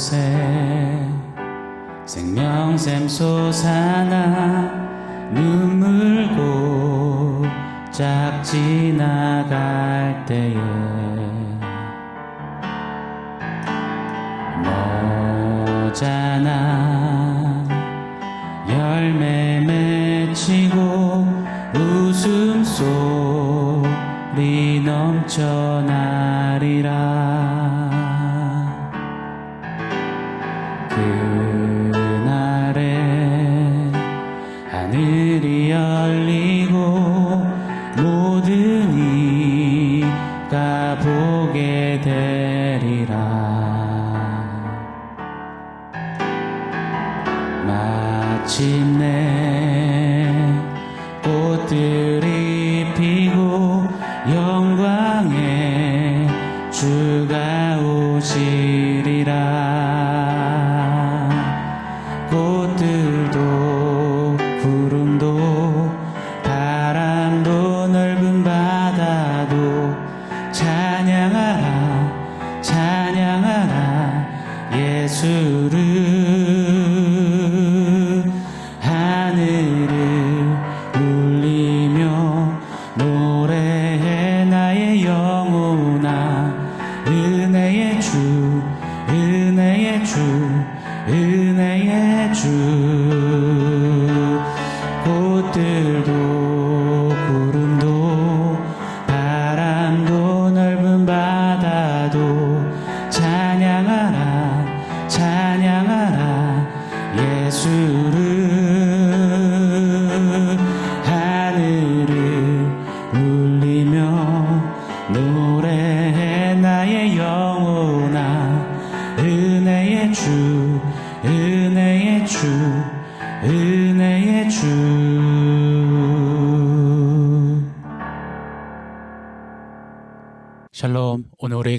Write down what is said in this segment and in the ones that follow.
곳에 생명샘 솟아나 눈물 고 짝 지나갈 때에 그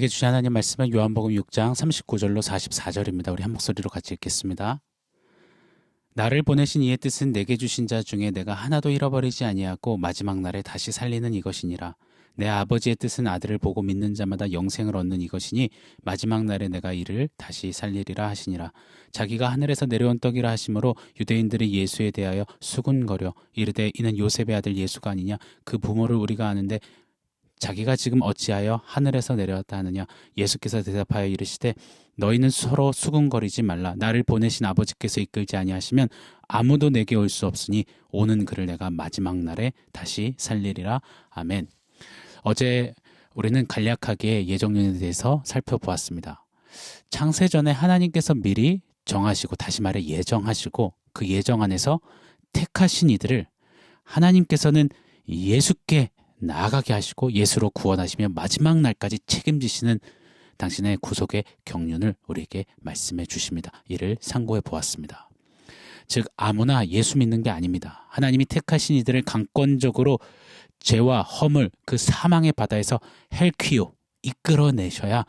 우리에게 주신 하나님 말씀은 요한복음 6장 39절로 44절입니다. 우리 한 목소리로 같이 읽겠습니다. 나를 보내신 이의 뜻은 내게 주신 자 중에 내가 하나도 잃어버리지 아니하고 마지막 날에 다시 살리는 이것이니라. 내 아버지의 뜻은 아들을 보고 믿는 자마다 영생을 얻는 이것이니 마지막 날에 내가 이를 다시 살리리라 하시니라. 자기가 하늘에서 내려온 떡이라 하심으로 유대인들이 예수에 대하여 수군거려 이르되 이는 요셉의 아들 예수가 아니냐 그 부모를 우리가 아는데 자기가 지금 어찌하여 하늘에서 내려왔다 하느냐? 예수께서 대답하여 이르시되 너희는 서로 수군거리지 말라. 나를 보내신 아버지께서 이끌지 아니하시면 아무도 내게 올 수 없으니 오는 그를 내가 마지막 날에 다시 살리리라. 아멘. 어제 우리는 간략하게 예정론에 대해서 살펴보았습니다. 창세 전에 하나님께서 미리 정하시고 다시 말해 예정하시고 그 예정 안에서 택하신 이들을 하나님께서는 예수께 나아가게 하시고 예수로 구원하시며 마지막 날까지 책임지시는 당신의 구속의 경륜을 우리에게 말씀해 주십니다. 이를 상고해 보았습니다. 즉 아무나 예수 믿는 게 아닙니다. 하나님이 택하신 이들을 강권적으로 죄와 허물 그 사망의 바다에서 헬퀴오 이끌어내셔야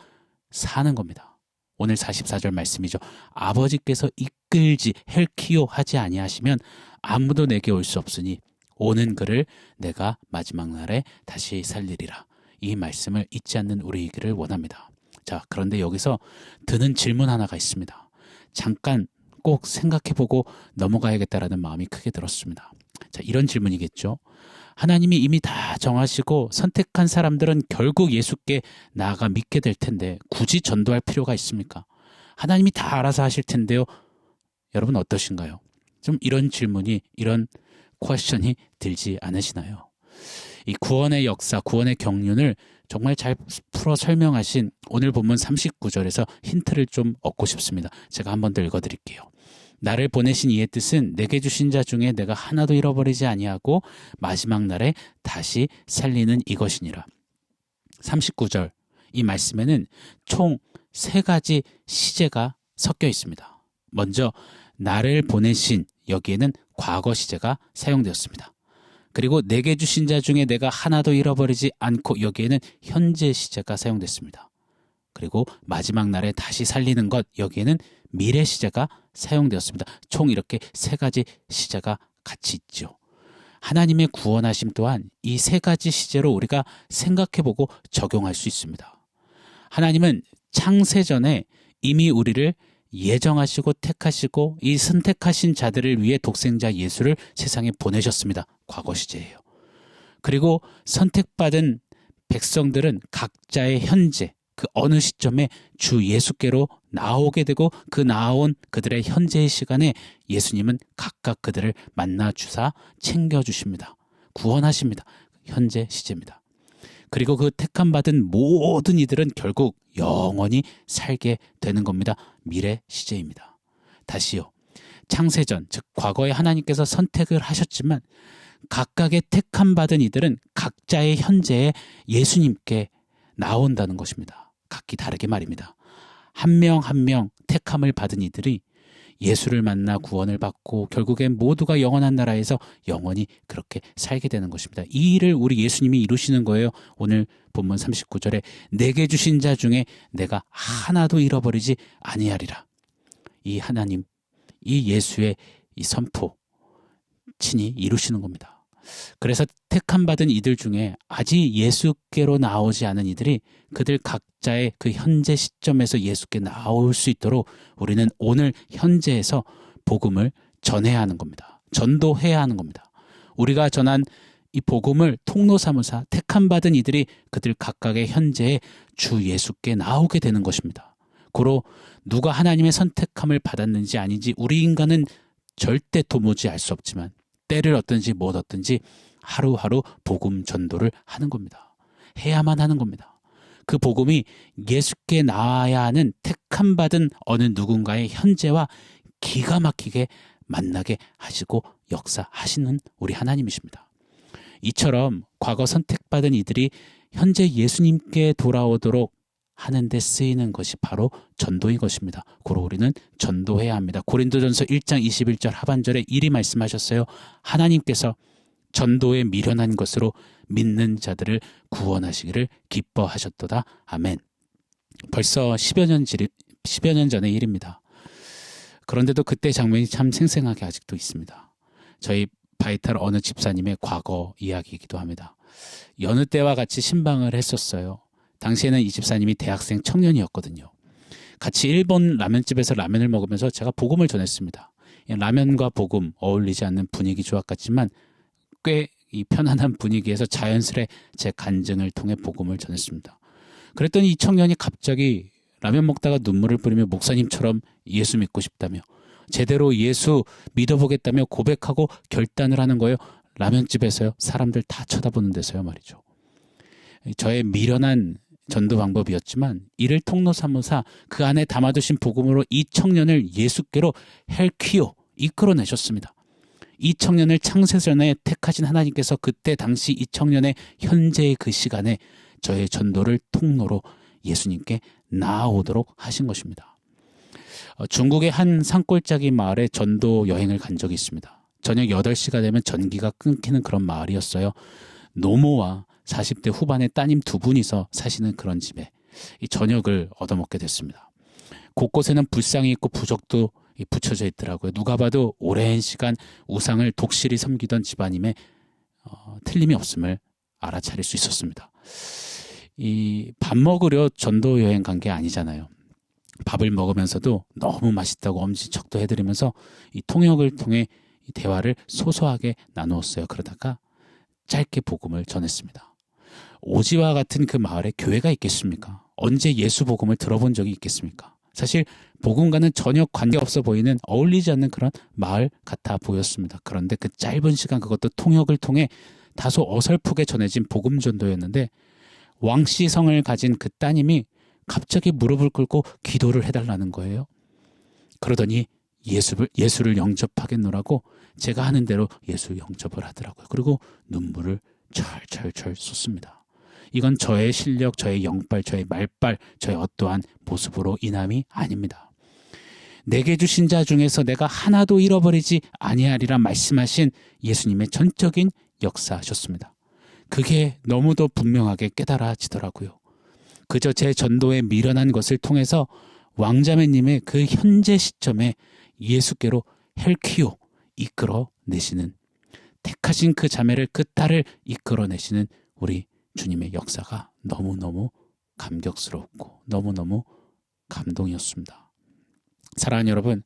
사는 겁니다. 오늘 44절 말씀이죠. 아버지께서 이끌지 헬키오 하지 아니하시면 아무도 내게 올 수 없으니 오는 그를 내가 마지막 날에 다시 살리리라. 이 말씀을 잊지 않는 우리이기를 원합니다. 자, 그런데 여기서 드는 질문 하나가 있습니다. 잠깐 꼭 생각해보고 넘어가야겠다라는 마음이 크게 들었습니다. 자, 이런 질문이겠죠. 하나님이 이미 다 정하시고 선택한 사람들은 결국 예수께 나아가 믿게 될 텐데 굳이 전도할 필요가 있습니까? 하나님이 다 알아서 하실 텐데요. 여러분 어떠신가요? 좀 이런 질문이 이런 퀘션이 들지 않으시나요? 이 구원의 역사, 구원의 경륜을 정말 잘 풀어 설명하신 오늘 본문 39절에서 힌트를 좀 얻고 싶습니다. 제가 한 번 더 읽어 드릴게요. 나를 보내신 이의 뜻은 내게 주신 자 중에 내가 하나도 잃어버리지 아니하고 마지막 날에 다시 살리는 이것이니라. 39절 이 말씀에는 총 세 가지 시제가 섞여 있습니다. 먼저 나를 보내신 여기에는 과거 시제가 사용되었습니다. 그리고 내게 주신 자 중에 내가 하나도 잃어버리지 않고 여기에는 현재 시제가 사용됐습니다. 그리고 마지막 날에 다시 살리는 것 여기에는 미래 시제가 사용되었습니다. 총 이렇게 세 가지 시제가 같이 있죠. 하나님의 구원하심 또한 이 세 가지 시제로 우리가 생각해보고 적용할 수 있습니다. 하나님은 창세 전에 이미 우리를 예정하시고 택하시고 이 선택하신 자들을 위해 독생자 예수를 세상에 보내셨습니다. 과거 시제예요. 그리고 선택받은 백성들은 각자의 현재 그 어느 시점에 주 예수께로 나오게 되고 그 나온 그들의 현재의 시간에 예수님은 각각 그들을 만나 주사 챙겨 주십니다. 구원하십니다. 현재 시제입니다. 그리고 그 택함 받은 모든 이들은 결국 영원히 살게 되는 겁니다. 미래 시제입니다. 다시요. 창세전, 즉 과거에 하나님께서 선택을 하셨지만 각각의 택함 받은 이들은 각자의 현재에 예수님께 나온다는 것입니다. 각기 다르게 말입니다. 한 명 한명 택함을 받은 이들이 예수를 만나 구원을 받고 결국엔 모두가 영원한 나라에서 영원히 그렇게 살게 되는 것입니다. 이 일을 우리 예수님이 이루시는 거예요. 오늘 본문 39절에 내게 주신 자 중에 내가 하나도 잃어버리지 아니하리라. 이 하나님, 이 예수의 이 선포 친히 이루시는 겁니다. 그래서 택함 받은 이들 중에 아직 예수께로 나오지 않은 이들이 그들 각자의 그 현재 시점에서 예수께 나올 수 있도록 우리는 오늘 현재에서 복음을 전해야 하는 겁니다. 전도해야 하는 겁니다. 우리가 전한 이 복음을 통로 삼으사 택함 받은 이들이 그들 각각의 현재에 주 예수께 나오게 되는 것입니다. 고로 누가 하나님의 선택함을 받았는지 아닌지 우리 인간은 절대 도무지 알 수 없지만 때를 얻든지 못 얻든지 하루하루 복음 전도를 하는 겁니다. 해야만 하는 겁니다. 그 복음이 예수께 나와야 하는 택함 받은 어느 누군가의 현재와 기가 막히게 만나게 하시고 역사하시는 우리 하나님이십니다. 이처럼 과거 선택받은 이들이 현재 예수님께 돌아오도록 하는데 쓰이는 것이 바로 전도인 것입니다. 고로 우리는 전도해야 합니다. 고린도전서 1장 21절 하반절에 이리 말씀하셨어요. 하나님께서 전도에 미련한 것으로 믿는 자들을 구원하시기를 기뻐하셨도다. 아멘. 벌써 10여 년, 10여 년 전의 일입니다. 그런데도 그때 장면이 참 생생하게 아직도 있습니다. 저희 바이탈 어느 집사님의 과거 이야기이기도 합니다. 여느 때와 같이 신방을 했었어요. 당시에는 이 집사님이 대학생 청년이었거든요. 같이 일본 라면집에서 라면을 먹으면서 제가 복음을 전했습니다. 라면과 복음 어울리지 않는 분위기 조합 같지만 꽤 이 편안한 분위기에서 자연스레 제 간증을 통해 복음을 전했습니다. 그랬더니 이 청년이 갑자기 라면 먹다가 눈물을 뿌리며 목사님처럼 예수 믿고 싶다며 제대로 예수 믿어보겠다며 고백하고 결단을 하는 거예요. 라면집에서요. 사람들 다 쳐다보는 데서요 말이죠. 저의 미련한 전도 방법이었지만 이를 통로 삼으사 그 안에 담아두신 복음으로 이 청년을 예수께로 헬퀴오 이끌어내셨습니다. 이 청년을 창세전에 택하신 하나님께서 그때 당시 이 청년의 현재의 그 시간에 저의 전도를 통로로 예수님께 나아오도록 하신 것입니다. 어, 중국의 한 산골짜기 마을에 전도 여행을 간 적이 있습니다. 저녁 8시가 되면 전기가 끊기는 그런 마을이었어요. 노모와 40대 후반의 따님 두 분이서 사시는 그런 집에 이 저녁을 얻어먹게 됐습니다. 곳곳에는 불상이 있고 부적도 붙여져 있더라고요. 누가 봐도 오랜 시간 우상을 독실히 섬기던 집안임에 어, 틀림이 없음을 알아차릴 수 있었습니다. 이 밥 먹으려 전도 여행 간 게 아니잖아요. 밥을 먹으면서도 너무 맛있다고 엄지척도 해드리면서 이 통역을 통해 이 대화를 소소하게 나누었어요. 그러다가 짧게 복음을 전했습니다. 오지와 같은 그 마을에 교회가 있겠습니까? 언제 예수 복음을 들어본 적이 있겠습니까? 사실 복음과는 전혀 관계없어 보이는 어울리지 않는 그런 마을 같아 보였습니다. 그런데 그 짧은 시간 그것도 통역을 통해 다소 어설프게 전해진 복음 전도였는데 왕씨 성을 가진 그 따님이 갑자기 무릎을 꿇고 기도를 해달라는 거예요. 그러더니 예수를, 예수를 영접하겠노라고 제가 하는 대로 예수 영접을 하더라고요. 그리고 눈물을 철철철 쏟습니다. 이건 저의 실력, 저의 영빨, 저의 말빨, 저의 어떠한 모습으로 인함이 아닙니다. 내게 주신 자 중에서 내가 하나도 잃어버리지 아니하리라 말씀하신 예수님의 전적인 역사셨습니다. 그게 너무도 분명하게 깨달아지더라고요. 그저 제 전도에 미련한 것을 통해서 왕자매님의 그 현재 시점에 예수께로 헬퀴오 이끌어 내시는 택하신 그 자매를 그 딸을 이끌어 내시는 우리 주님의 역사가 너무너무 감격스럽고 너무너무 감동이었습니다. 사랑하는 여러분,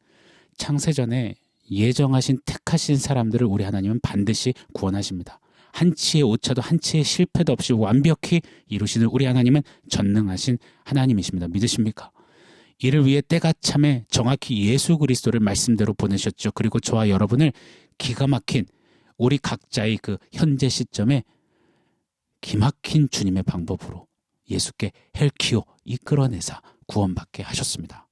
창세전에 예정하신 택하신 사람들을 우리 하나님은 반드시 구원하십니다. 한치의 오차도 한치의 실패도 없이 완벽히 이루시는 우리 하나님은 전능하신 하나님이십니다. 믿으십니까? 이를 위해 때가 참에 정확히 예수 그리스도를 말씀대로 보내셨죠. 그리고 저와 여러분을 기가 막힌 우리 각자의 그 현재 시점에 기막힌 주님의 방법으로 예수께 헬키오 이끌어내사 구원받게 하셨습니다.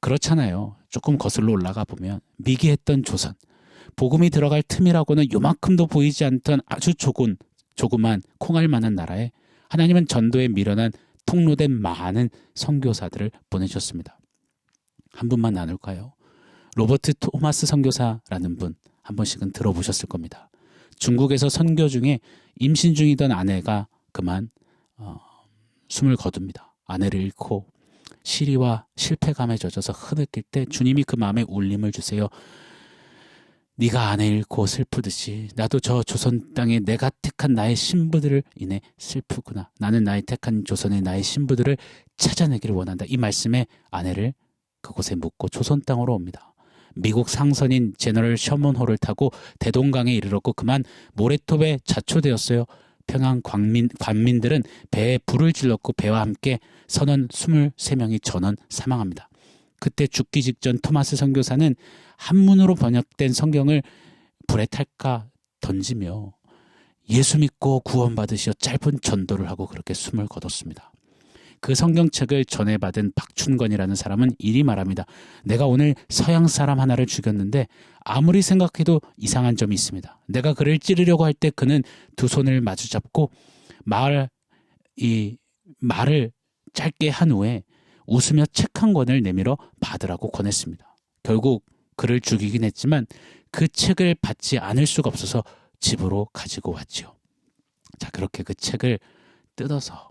그렇잖아요. 조금 거슬러 올라가 보면 미개했던 조선, 복음이 들어갈 틈이라고는 요만큼도 보이지 않던 아주 조금 조그만 콩알 만한 나라에 하나님은 전도에 미련한 통로된 많은 선교사들을 보내셨습니다. 한 분만 나눌까요? 로버트 토마스 선교사라는 분 한 번씩은 들어보셨을 겁니다. 중국에서 선교 중에 임신 중이던 아내가 그만 어, 숨을 거둡니다. 아내를 잃고 시리와 실패감에 젖어서 흐느낄 때 주님이 그 마음에 울림을 주세요. 네가 아내 잃고 슬프듯이 나도 저 조선 땅에 내가 택한 나의 신부들을 인해 슬프구나. 나는 나의 택한 조선의 나의 신부들을 찾아내기를 원한다. 이 말씀에 아내를 그곳에 묻고 조선 땅으로 옵니다. 미국 상선인 제너럴 셔먼호를 타고 대동강에 이르렀고 그만 모래톱에 자초되었어요. 평양 광민, 관민들은 배에 불을 질렀고 배와 함께 선원 23명이 전원 사망합니다. 그때 죽기 직전 토마스 선교사는 한문으로 번역된 성경을 불에 탈까 던지며 예수 믿고 구원받으시어 짧은 전도를 하고 그렇게 숨을 거뒀습니다. 그 성경책을 전해받은 박춘건이라는 사람은 이리 말합니다. 내가 오늘 서양 사람 하나를 죽였는데 아무리 생각해도 이상한 점이 있습니다. 내가 그를 찌르려고 할 때 그는 두 손을 마주 잡고 말, 이, 말을 짧게 한 후에 웃으며 책 한 권을 내밀어 받으라고 권했습니다. 결국 그를 죽이긴 했지만 그 책을 받지 않을 수가 없어서 집으로 가지고 왔지요. 자, 그렇게 그 책을 뜯어서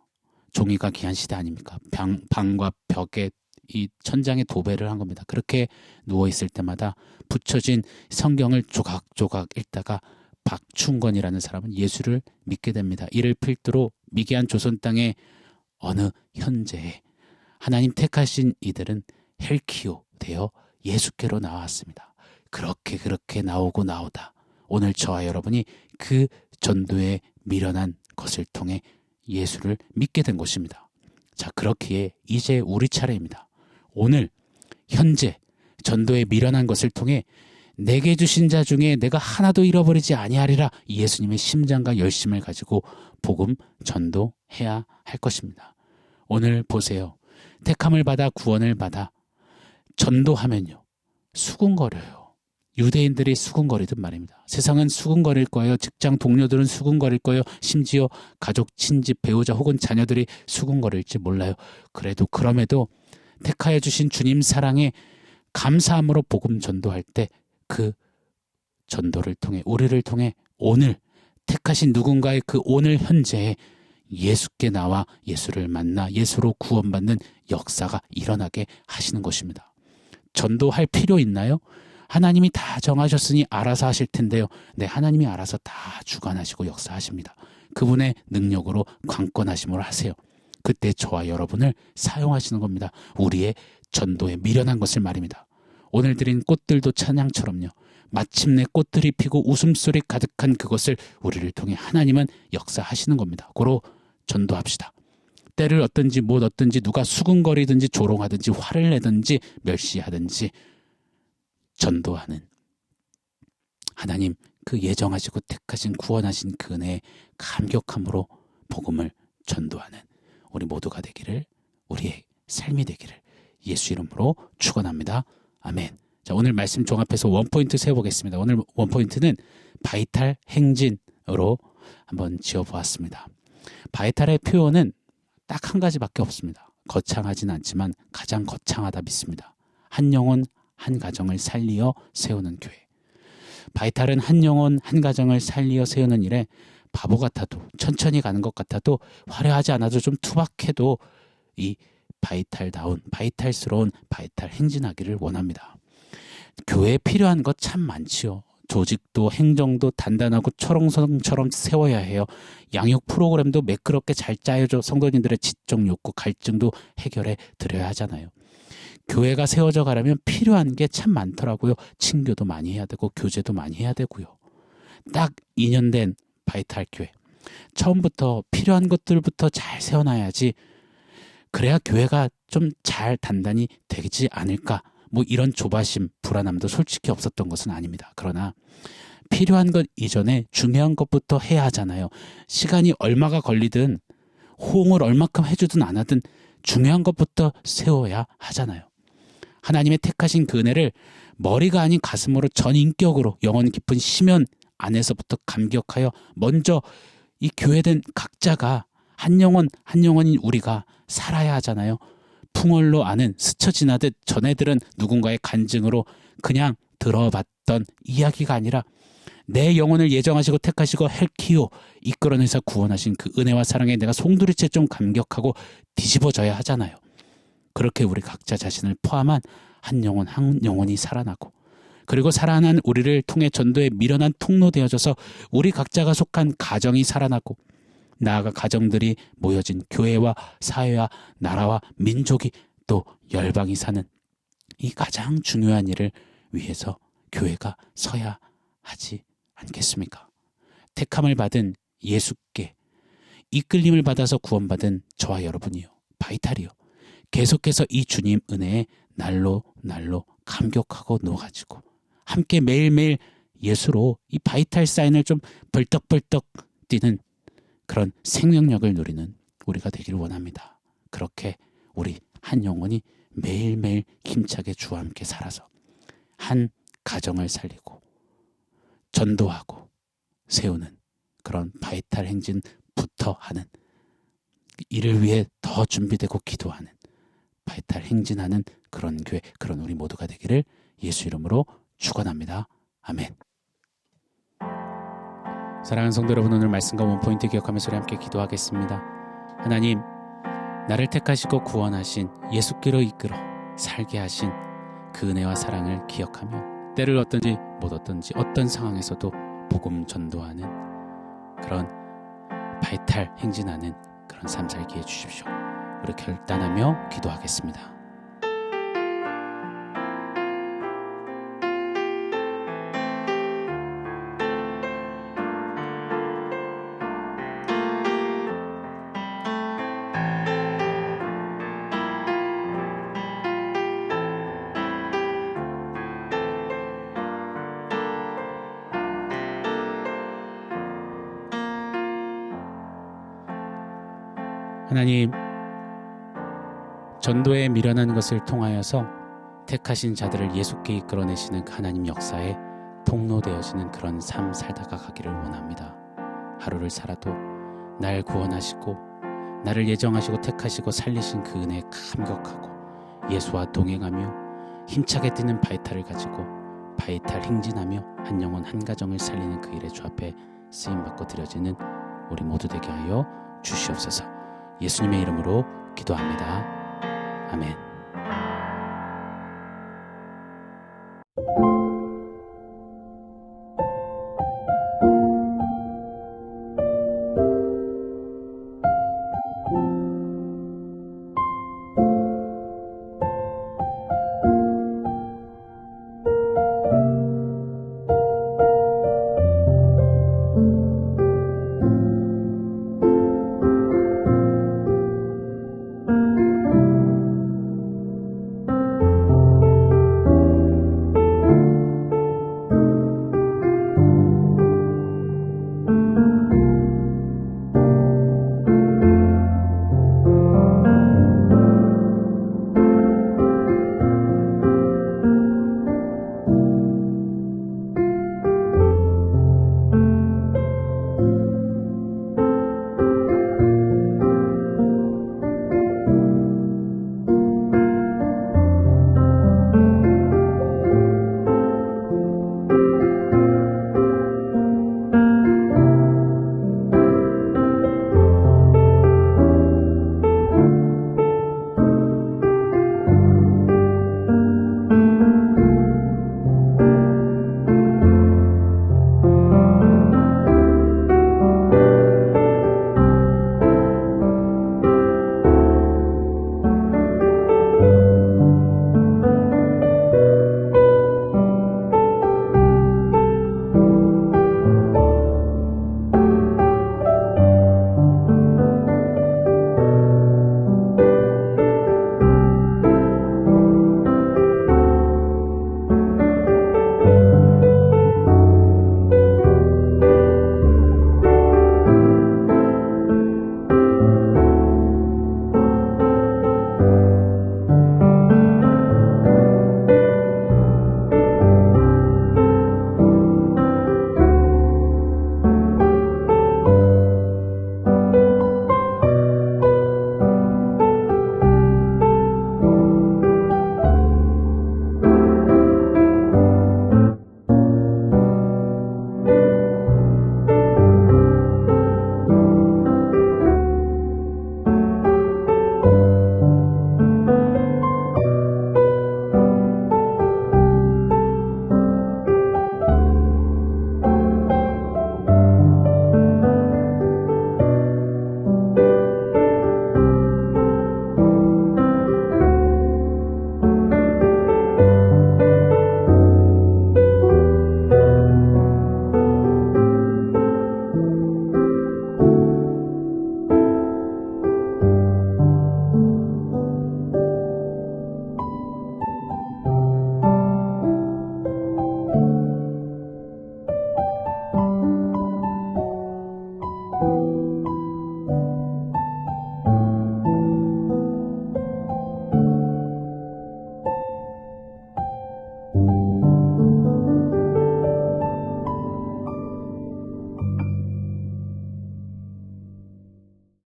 종이가 귀한 시대 아닙니까? 방, 방과 벽에 이 천장에 도배를 한 겁니다. 그렇게 누워 있을 때마다 붙여진 성경을 조각조각 읽다가 박충건이라는 사람은 예수를 믿게 됩니다. 이를 필두로 미개한 조선 땅의 어느 현재에 하나님 택하신 이들은 헬키오 되어 예수께로 나왔습니다. 그렇게 그렇게 나오고 나오다 오늘 저와 여러분이 그 전도에 미련한 것을 통해 예수를 믿게 된 것입니다. 자, 그렇기에 이제 우리 차례입니다. 오늘 현재 전도에 미련한 것을 통해 내게 주신 자 중에 내가 하나도 잃어버리지 아니하리라 예수님의 심장과 열심을 가지고 복음 전도해야 할 것입니다. 오늘 보세요. 택함을 받아 구원을 받아 전도하면요. 수군거려요. 유대인들이 수군거리듯 말입니다. 세상은 수군거릴 거예요. 직장 동료들은 수군거릴 거예요. 심지어 가족, 친집, 배우자 혹은 자녀들이 수군거릴지 몰라요. 그래도 그럼에도 택하여 주신 주님 사랑에 감사함으로 복음 전도할 때 그 전도를 통해 우리를 통해 오늘 택하신 누군가의 그 오늘 현재에 예수께 나와 예수를 만나 예수로 구원받는 역사가 일어나게 하시는 것입니다. 전도할 필요 있나요? 하나님이 다 정하셨으니 알아서 하실 텐데요. 네, 하나님이 알아서 다 주관하시고 역사하십니다. 그분의 능력으로 관건하심을 하세요. 그때 저와 여러분을 사용하시는 겁니다. 우리의 전도에 미련한 것을 말입니다. 오늘 드린 꽃들도 찬양처럼요. 마침내 꽃들이 피고 웃음소리 가득한 그것을 우리를 통해 하나님은 역사하시는 겁니다. 고로 전도합시다. 때를 얻든지 못 얻든지 누가 수근거리든지 조롱하든지 화를 내든지 멸시하든지 전도하는 하나님 그 예정하시고 택하신 구원하신 그 은혜에 감격함으로 복음을 전도하는 우리 모두가 되기를 우리의 삶이 되기를 예수 이름으로 축원합니다. 아멘. 자, 오늘 말씀 종합해서 원포인트 세워보겠습니다. 오늘 원포인트는 바이탈 행진으로 한번 지어보았습니다. 바이탈의 표현은 딱 한 가지밖에 없습니다. 거창하진 않지만 가장 거창하다 믿습니다. 한 영혼 한 가정을 살리어 세우는 교회. 바이탈은 한 영혼 한 가정을 살리어 세우는 일에 바보 같아도 천천히 가는 것 같아도 화려하지 않아도 좀 투박해도 이 바이탈다운 바이탈스러운 바이탈 행진하기를 원합니다. 교회에 필요한 것 참 많지요. 조직도 행정도 단단하고 철옹성처럼 세워야 해요. 양육 프로그램도 매끄럽게 잘 짜여져 성도님들의 지적 욕구 갈증도 해결해 드려야 하잖아요. 교회가 세워져 가려면 필요한 게 참 많더라고요. 친교도 많이 해야 되고 교제도 많이 해야 되고요. 딱 2년 된 바이탈 교회. 처음부터 필요한 것들부터 잘 세워놔야지 그래야 교회가 좀 잘 단단히 되지 않을까. 뭐 이런 조바심, 불안함도 솔직히 없었던 것은 아닙니다. 그러나 필요한 것 이전에 중요한 것부터 해야 하잖아요. 시간이 얼마가 걸리든 호응을 얼마큼 해주든 안 하든 중요한 것부터 세워야 하잖아요. 하나님의 택하신 그 은혜를 머리가 아닌 가슴으로 전인격으로 영혼 깊은 심연 안에서부터 감격하여 먼저 이 교회된 각자가 한 영혼 한 영혼인 우리가 살아야 하잖아요. 풍월로 아는 스쳐 지나듯 전애들은 누군가의 간증으로 그냥 들어봤던 이야기가 아니라 내 영혼을 예정하시고 택하시고 헬키오 이끌어내서 구원하신 그 은혜와 사랑에 내가 송두리째 좀 감격하고 뒤집어져야 하잖아요. 그렇게 우리 각자 자신을 포함한 한 영혼 한 영혼이 살아나고 그리고 살아난 우리를 통해 전도에 미련한 통로 되어져서 우리 각자가 속한 가정이 살아나고 나아가 가정들이 모여진 교회와 사회와 나라와 민족이 또 열방이 사는 이 가장 중요한 일을 위해서 교회가 서야 하지 않겠습니까? 택함을 받은 예수께 이끌림을 받아서 구원받은 저와 여러분이요. 바이탈이요. 계속해서 이 주님 은혜에 날로 날로 감격하고 놓아가지고 함께 매일매일 예수로 이 바이탈 사인을 좀 벌떡벌떡 뛰는 그런 생명력을 누리는 우리가 되기를 원합니다. 그렇게 우리 한 영혼이 매일매일 힘차게 주와 함께 살아서 한 가정을 살리고 전도하고 세우는 그런 바이탈 행진부터 하는 이를 위해 더 준비되고 기도하는 바이탈 행진하는 그런 교회 그런 우리 모두가 되기를 예수 이름으로 축원합니다. 아멘. 사랑하는 성도 여러분 오늘 말씀과 원포인트 기억하면서 함께 기도하겠습니다. 하나님 나를 택하시고 구원하신 예수께로 이끌어 살게 하신 그 은혜와 사랑을 기억하며 때를 어떤지 못 어떤지 어떤 상황에서도 복음 전도하는 그런 바이탈 행진하는 그런 삶 살게 해주십시오. 우리 결단하며 기도하겠습니다. 하나님, 전도에 미련한 것을 통하여서 택하신 자들을 예수께 이끌어내시는 그 하나님 역사에 통로되어지는 그런 삶 살다가 가기를 원합니다. 하루를 살아도 날 구원하시고 나를 예정하시고 택하시고 살리신 그 은혜에 감격하고 예수와 동행하며 힘차게 뛰는 바이탈을 가지고 바이탈 행진하며 한 영혼 한 가정을 살리는 그 일에 주 앞에 쓰임 받고 드려지는 우리 모두 되게 하여 주시옵소서. 예수님의 이름으로 기도합니다. 아멘.